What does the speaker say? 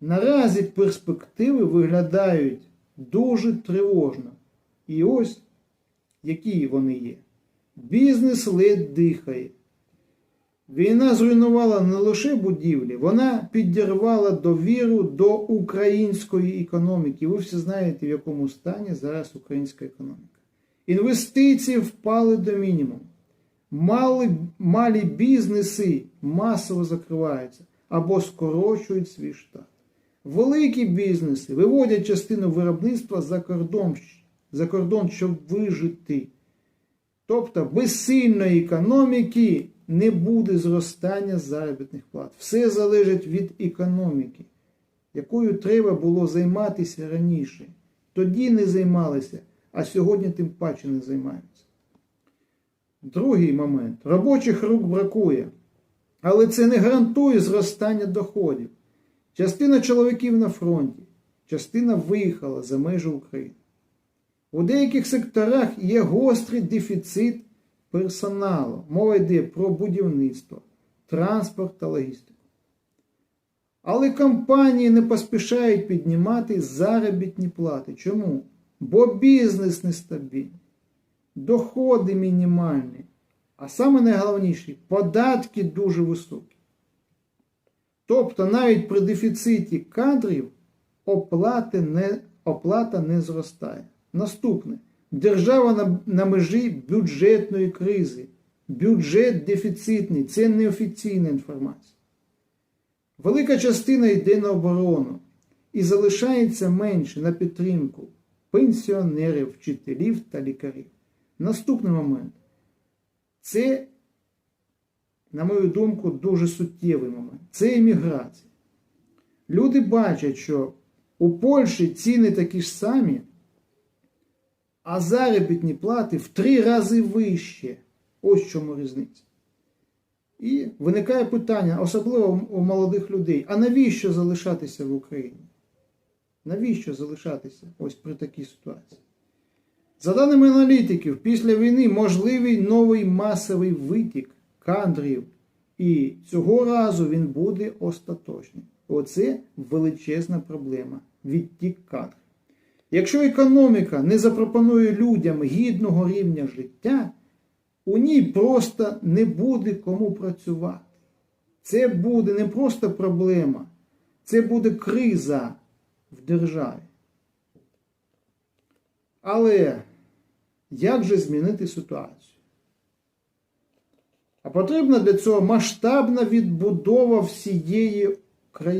Наразі перспективи виглядають дуже тривожно. І ось які вони є. Бізнес ледь дихає. Війна зруйнувала не лише будівлі, вона підірвала довіру до української економіки. Ви всі знаєте, в якому стані зараз українська економіка. Інвестиції впали до мінімуму. Мали, малі бізнеси масово закриваються або скорочують свій штат. Великі бізнеси виводять частину виробництва за кордон, за кордон, щоб вижити. Тобто без сильної економіки не буде зростання заробітних плат. Все залежить від економіки, якою треба було займатися раніше. Тоді не займалися, а сьогодні тим паче не займаються. Другий момент. Робочих рук бракує. Але це не гарантує зростання доходів. Частина чоловіків на фронті, частина виїхала за межі України. У деяких секторах є гострий дефіцит персоналу. Мова йде про будівництво, транспорт та логістику. Але компанії не поспішають піднімати заробітні плати. Чому? Бо бізнес нестабільний, доходи мінімальні, а саме найголовніше податки дуже високі. Тобто навіть при дефіциті кадрів оплати не, оплата не зростає. Наступне. Держава на, на межі бюджетної кризи. Бюджет дефіцитний, це неофіційна інформація. Велика частина йде на оборону і залишається менше на підтримку пенсіонерів, вчителів та лікарів. Наступний момент. Це, на мою думку, дуже суттєвий момент. Це імміграція. Люди бачать, що у Польщі ціни такі ж самі, а заробітні плати в три рази вище. Ось в чому різниця. І виникає питання, особливо у молодих людей: а навіщо залишатися в Україні? Навіщо залишатися ось при такій ситуації? За даними аналітиків, після війни можливий новий масовий витік кадрів, і цього разу він буде остаточним. Оце величезна проблема відтік кадрів. Якщо економіка не запропонує людям гідного рівня життя, у ній просто не буде кому працювати. Це буде не просто проблема, це буде криза в державі. Але як же змінити ситуацію? А потрібна для цього масштабна відбудова всієї країни.